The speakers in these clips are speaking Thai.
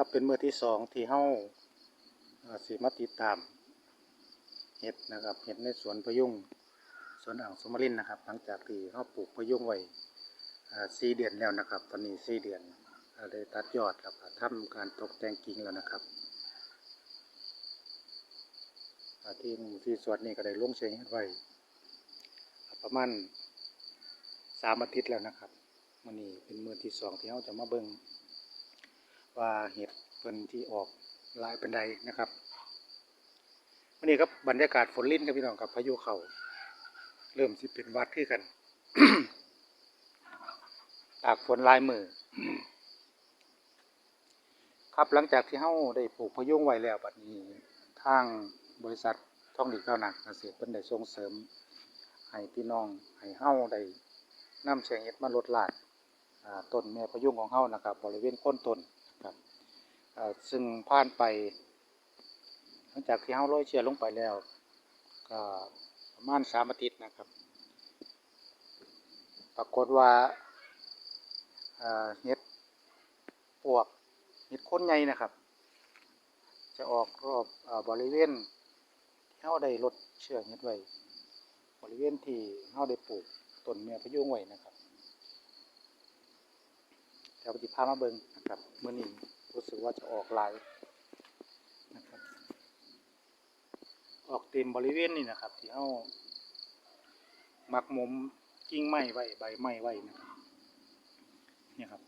ครับเป็นมือที่สองที่เฮาอ่าสิมาติดตามเห็ดนะครับเห็ดในสวนพะยุงสวนอ่างสมรินนะครับ หลังจากที่เฮาปลูกพะยุงไว้สี่เดือนแล้วนะครับ ตอนนี้สี่เดือนอ่าได้ตัดยอดแล้วก็ทำการตกแต่งกิ่งแล้วนะครับอ่าที่ที่สวนนี่ก็ได้ลงเชียงเห็ดไว้ประมาณสามอาทิตย์แล้วนะครับมื้อนี้เป็นมือที่สองที่เฮาจะมาเบิ่ง ว่าเห็ดเพิ่นที่ออกลายเป็นใดนะครับวันนี้ครับบรรยากาศฝนลิ้นครับพี่น้องกับพายุเขาเริ่มสิเป็นวัดขึ้นกันตากฝนลายมือครับหลังจากที่เฮ้าได้ปลูกพะยุงไว้แล้วบัดนี้ทางบริษัทท่องดีก้าวหนักเกษตรเพิ่นได้ส่งเสริมให้พี่น้องให้เฮ้าได้นำแสงเห็ดมาลดลาดอ่าต้นแม่พะยุงของเฮ้านะครับ บริเวณโคนต้น ครับซึ่งผ่านไป หลังจากที่เฮาโรยเชื้อลงไปแล้วก็ประมาณสามอาทิตย์นะครับ ปรากฏว่าเห็ดปวกเห็ดโคนใหญ่นะครับ จะออกรอบอบริเวณที่เฮาได้ลดเชื้อเห็ดไว้บริเวณที่เฮาได้ปลูกต้นแม่พยุงไว้นะครับ ดี๋ยวปฏิภามาเบิงนะครับเมื่อนี้รู้สึกว่าจะออกลายนะครับออกเต็มบริเวณนี่นะครับ ที่เฮามักหมมกิ่งไม้ไว้ใบไม้ไว้นะครับนี่ครับ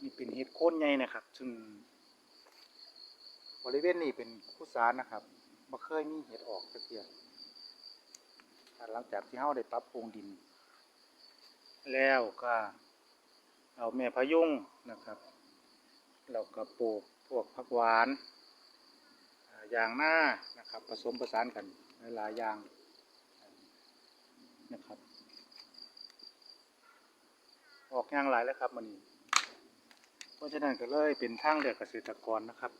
นี่เป็นเห็ดโคนใหญ่นะครับ ซึ่งบริเวณนี้เป็นคุสานนะครับบ่เคยมีเห็ดออกสักเทีย หลังจากที่เฮาได้ปรับปรุงดิน แล้วก็เอาแม่พยุงนะครับเราก็ปลูกพวกผักหวานอย่างหน้านะครับผสมผสานกันหลายอย่างนะครับ ออกย่างหลายแล้วครับมันนี้เพราะฉะนั้นก็เลยเป็นทางเลือกเกษตรกรนะครับ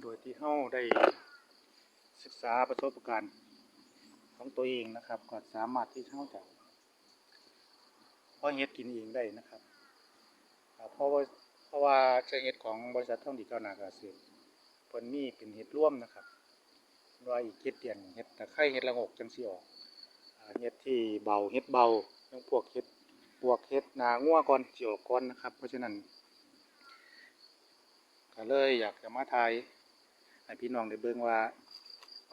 โดยที่เฮาได้ ศึกษาประสบการณ์ของตัวเองนะครับ ก็สามารถที่เฮาจะเพาะเฮ็ดกินเองได้นะครับเพราะว่าเพราะว่าเชิงเฮ็ดของบริษัทท่องดีก้าวนาเกษตรเพิ่นมีเป็นเฮ็ดร่วมนะครับว่าอีกเจ็ดเดือนเฮ็ดตะไคร้เฮ็ดละงกจังซี่ออกเฮ็ดที่เบาเฮ็ดเบาเรื่องพวกเฮ็ดพวกเฮ็ดนางัวก่อนสิออกก่อนนะครับ เพราะฉะนั้นก็เลยอยากจะมาทายให้พี่น้องได้เบิ่งว่า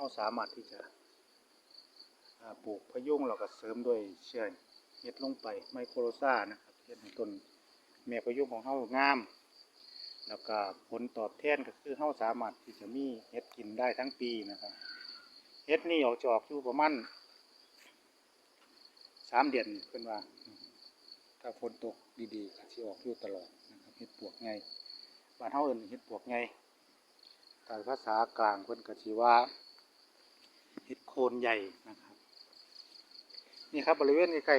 เราสามารถที่จะปลูกพะยุงแล้วก็เสริมด้วยเชื้อเห็ดลงไปไมโครซานะครับเฮ็ดให้ต้นแม่พะยุงของเฮางาม แล้วก็ผลตอบแทนก็คือเฮาสามารถที่จะมีเห็ดกินได้ทั้งปีนะครับเห็ดนี่ออกจะออกอยู่ประมาณสามเดือนเพิ่นว่า ถ้าฝนตกดีๆก็สิออกอยู่ตลอดนะครับเห็ดปวกไงบ้านเฮาเอิ้นเห็ดปวกไงแต่ภาษากลางเพิ่นก็สิว่า เห็ดโคนใหญ่นะครับ นี่ครับบริเวณใกล้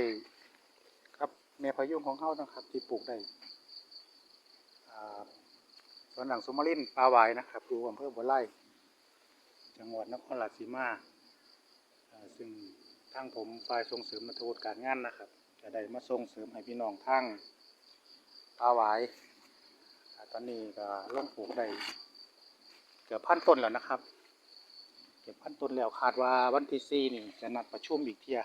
ๆครับแม่พายุงของเฮานะครับ ที่ปลูกได้อ่าสวนหลังสมมารินปลาวายนะครับอยู่อำเภอบัวไร่จังหวัดนครราชสีมาซึ่งทางผมฝ่ายส่งเสริมนักธุการงานนะครับ จะได้มาส่งเสริมให้พี่น้องทางปลาวายตอนนี้ก็ลงปลูกได้เกือบพันต้นแล้วนะครับ กือบพันต้นแล้วคาดว่าวันที่สี่นี่จะนัดประชุมอีกเที่ย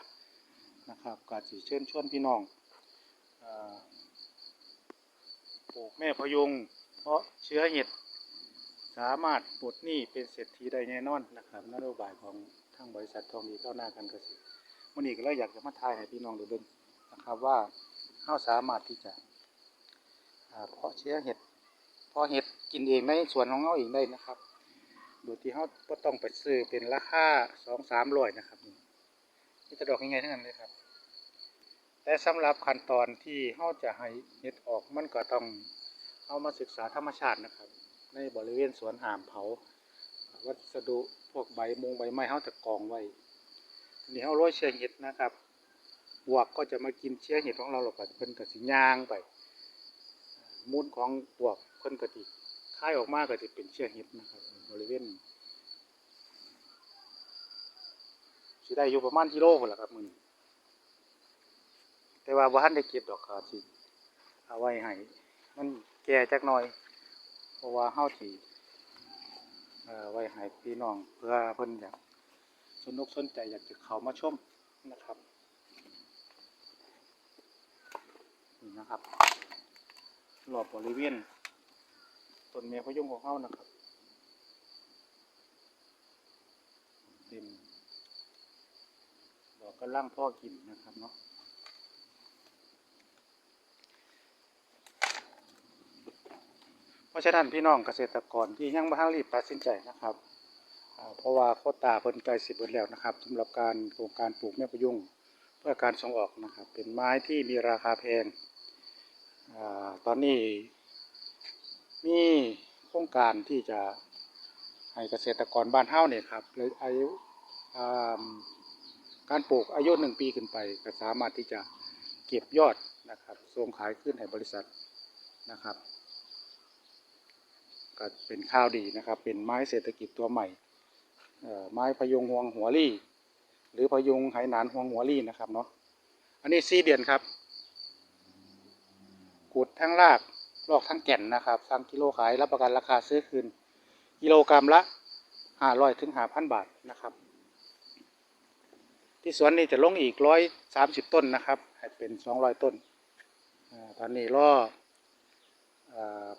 นะครับก็สิเชิญชวนพี่น้องอปลูกแม่พยุง เพราะเชื้อเห็ดสามารถปลดหนี้เป็นเศรษฐีได้แน่นอนนะครับนโยบายของทางบริษัททองดีก้าวหน้าการเกษตรวันนี้ก็เลยอยากจะมาทายให้พี่น้องด้เบิ่งนะครับว่าเราสามารถที่จะเพาะเชื้อเห็ดเพาะเห็ดกินเองในสวนของเราเองได้นะครับ โดยที่เราก็ต้องไปซื้อเป็นราคาสองสามร้อยนะครับนี่จะดอกยังไงทั้งนั้นเลยครับ แต่สำหรับขั้นตอนที่เราจะให้เห็ดออกมันก็ต้องเอามาศึกษาธรรมชาตินะครับ ในบริเวณสวนหามเผา วัสดุพวกใบมงใบไม้เขาจะกองไว้นี่เขาโรยเชื้อเห็ดนะครับบวกก็จะมากินเชื้อเห็ดของเราหรอกเป็นกระสิย่างไปมูลของปวกเพิ่นก็สิ คายออกมาก็สิเป็นเชื้อเห็ดนะครับ บริเวณนี้สิได้อยู่ประมาณกิโลพุ่นล่ะครับมือนี้แต่ว่าบ่ทันได้เก็บดอกก็สิเอาไว้ให้มันแก่จักหน่อย เพราะว่าเฮาสิไว้ให้พี่น้องเพื่อเพิ่นอยากสนุกสนใจอยากจะเขามาชมนะครับนี่นะครับรอบบริเวณ ต้นเมพยุงของเฮานะครับเต็มดอกกำลังพ่อกินนะครับเนาะเพราะฉะนั้นพี่น้องเกษตรกรที่ยังไม่ทันรีบตัดสินใจนะครับเพราะว่าโคตาเพิ่นใกล้สิบเบิดแล้วนะครับสำหรับการโครงการปลูกแม่พยุงเพื่อการส่งออกนะครับ เป็นไม้ที่มีราคาแพงอตอนนี้ มีโครงการที่จะให้เกษตรกรบ้านเฮ้าเนี่ยครับเลยอายุการปลูกอายุหนึ่งปีขึ้นไป ก็สามารถที่จะเก็บยอดนะครับส่งขายขึ้นให้บริษัทนะครับก็เป็นข้าวดีนะครับ เป็นไม้เศรษฐกิจตัวใหม่ไม้พยุงห่วงหัวลี่ หรือพยุงไหหนานห่วงหัวลี่นะครับเนาะอันนี้สี่เดือนครับกุดทั้งราก ลอกทั้งแก่นนะครับ สั่งกิโลขายรับประกันราคาซื้อคืน กิโลกรรัมละห้าร้อยถึงห้าพันบาทนะครับ ที่สวนนี้จะลงอีกร้อยสามสิบต้นนะครับ ให้เป็นสองร้อยต้นอาตอนนี้ล่ออ่า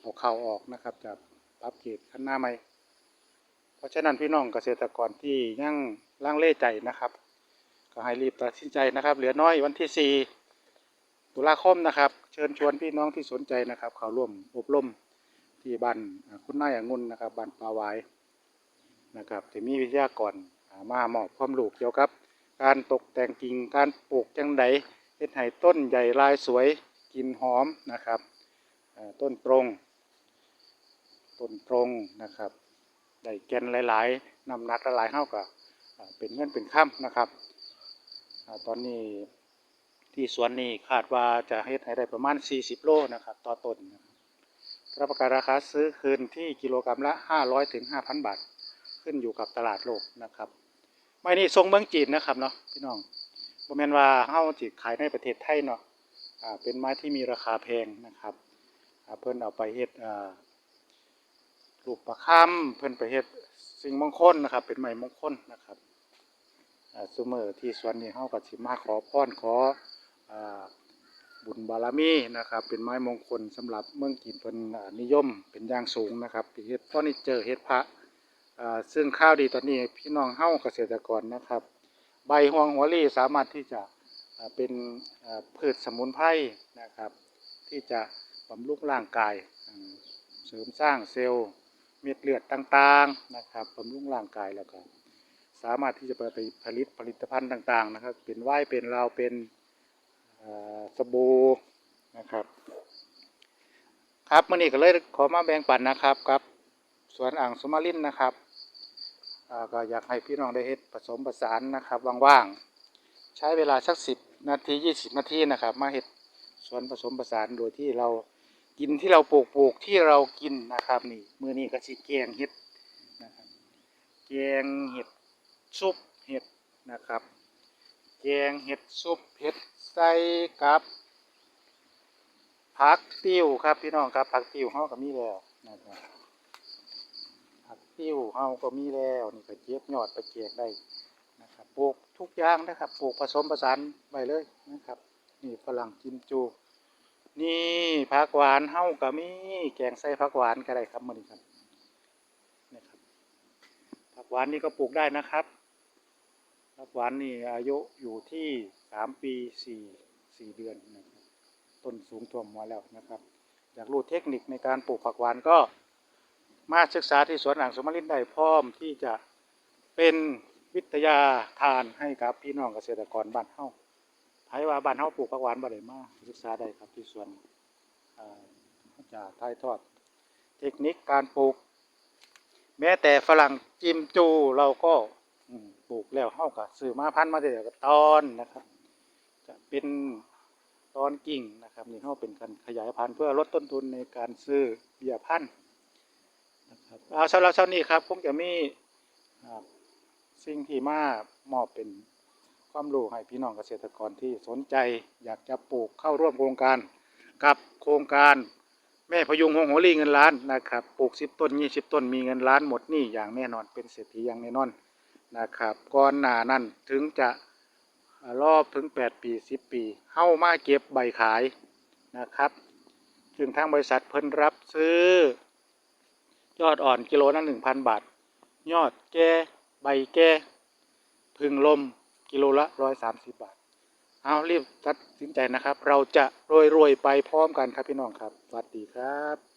เอาเข้าออกนะครับจะปรับเกรดขั้นหน้าใหม่ เพราะฉะนั้นพี่น้องเกษตรกรที่ยังล่างเล่ใจนะครับ ก็ให้รีบตัดสินใจนะครับ เหลือน้อยวันที่4ตุลาคมนะครับ ชิญชวนพี่น้องที่สนใจนะครับ เข้าร่วมอบรมที่บ้านคุณนายองุ่นนะครับบ้านปลาวายนะครับจะมีวิทยากรอ่ามามอบความรู้เกี่ยวกับ การตกแต่งกิ่งการปลูกจังไดเฮ็ดให้ต้นใหญ่ลายสวยกลินหอมนะครับต้นตรงต้นตรงนะครับได้แกนหลายๆนำนักหลายๆเท่ากับเป็นเงินเป็นค่ำนะครับอตอนนี้ ที่สวนนี้คาดว่าจะเฮ็ดให้ได้ประมาณ 40 โลนะครับต่อต้นนะครับรับประกันราคาซื้อคืนที่กิโลกรัมละ 500ถึง5,000 บาท ขึ้นอยู่กับตลาดโลกนะครับไม่นี่ทรงเมืองจีนนะครับเนาะพี่น้องบ่แม่นว่าเฮาจิขายในประเทศไทยเนาะอ่าเป็นไม้ที่มีราคาแพงนะครับเพิ่นเอาไปเฮ็ดอ่ารูปประคำเพิ่นไปเฮ็ดสิ่งมงคลนะครับ เป็นไม้มงคลนะครับอ่าซุมื้อที่สวนนี้เฮาก็สิมาขอพรขอ บุญบารมีนะครับ เป็นไม้มงคลสำหรับเมืองจีนเพิ่นนิยมเป็นอย่างสูงนะครับเฮ็ดเฟอร์นิเจอเฮ็ดพระซึ่งข้าวดีตอนนี้พี่น้องเฮาเกษตรกรนะครับ ใบฮวงหัวลี่สามารถที่จะเป็นพืชสมุนไพรนะครับ ที่จะบำรุงร่างกาย เสริมสร้างเซลล์เม็ดเลือดต่างๆนะครับบำรุงร่างกายแล้วก็สามารถที่จะไปผลิตผลิตภัณฑ์ต่างๆนะครับ เป็นว่ายเป็นราวเป็น สบู่นะครับ ครับมื่อนี้ก็เลยขอมาแบ่งปันนะครับกับ สวนอ่างสมารินนะครับก็อยากให้พี่น้องได้เฮ็ดผสมผสานนะครับว่างๆใช้เวลาสักสิบนาทียี่สิบนาทีนะครับ มาเฮ็ดสวนผสมผสานโดยที่เรากินที่เราปลูกปลูกที่เรากินนะครับนี่มือนี้ก็สิแกงเห็ดนะครับแกงเห็ดซุปเห็ดนะครับแกงเห็ดซุปเห็ด ใส่กับผักติ้วครับพี่น้องครับผักติ้วเฮาก็มีแล้วนะครับผักติ้วเฮาก็มีแล้วนี่ก็เจ็บยอดไปแกงได้นะครับปลูกทุกอย่างนะครับปลูกผสมผสานไว้เลยนะครับนี่ฝรั่งกิมจู นี่ผักหวานเฮาก็มีแกงใส่ผักหวานก็ได้ครับมื้อนี้ครับนี่ครับผักหวานนี่ก็ปลูกได้นะครับผักหวานนี่อายุอยู่ที่ สามปีสี่สี่เดือนนะครับต้นสูงท่วมหัวแล้วนะครับ อยากรู้เทคนิคในการปลูกผักหวานก็มาศึกษาที่สวนอ่างสมรินได้พร้อมที่จะเป็นวิทยาทานให้กับพี่น้องเกษตรกรบ้านเฮาไผว่าบ้านเฮาปลูกผักหวานบ่ได้มาศึกษาได้ครับที่สวนอ่าเขาจะถ่ายทอด เทคนิคการปลูก แม้แต่ฝรั่งจิมจูเราก็ปลูกแล้วเฮาก็ซื้อมาพันธุ์มาแต่เดี๋ยวก็ตอนนะครับ จะเป็นตอนกิ่งนะครับนี่เฮาเป็นการขยายพันธุ์เพื่อลดต้นทุนในการซื้อเบี้ยพันธุ์นะครับเอาสำหรับเช้านี้ครับคงจะมีสิ่งที่มามอบเป็นความรู้ให้พี่น้องเกษตรกรที่สนใจอยากจะปลูกเข้าร่วมโครงการกับโครงการแม่พยุงหงโหรีเงินล้านนะครับ ปลูกสิบต้นยี่สิบต้นมีเงินล้านหมดนี่อย่างแน่นอนเป็นเศรษฐีอย่างแน่นอนนะครับ ก่อนหน้านั้นถึงจะ รอบถึง 8 ปี10 ปีเข้ามาเก็บใบขายนะครับ ซึ่งทางบริษัทเพิ่นรับซื้อ ยอดอ่อนกิโลละ1,000 บาท ยอดแก่ใบแก่พึงลมกิโลละ 130 บาท เอารีบตัดสินใจนะครับ เราจะรวยรวยไปพร้อมกันครับพี่น้องครับ สวัสดีครับ